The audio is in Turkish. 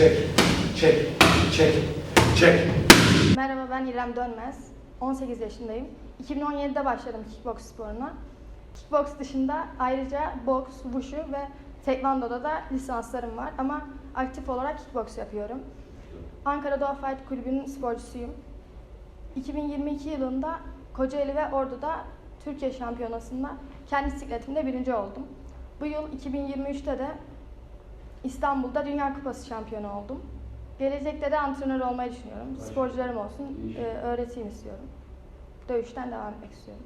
Çek. Çek. Merhaba ben İrem Dönmez. 18 yaşındayım. 2017'de başladım kickbox sporuna. Kickbox dışında ayrıca boks, wushu ve tekvandoda da lisanslarım var ama aktif olarak kickbox yapıyorum. Ankara Doğa Fight Kulübü'nün sporcusuyum. 2022 yılında Kocaeli ve Ordu'da Türkiye Şampiyonası'nda kendi sikletimde birinci oldum. Bu yıl 2023'te de İstanbul'da Dünya Kupası şampiyonu oldum. Gelecekte de antrenör olmayı düşünüyorum. Sporcularım olsun, e, öğreteyim istiyorum. Dövüşten devam etmek istiyorum.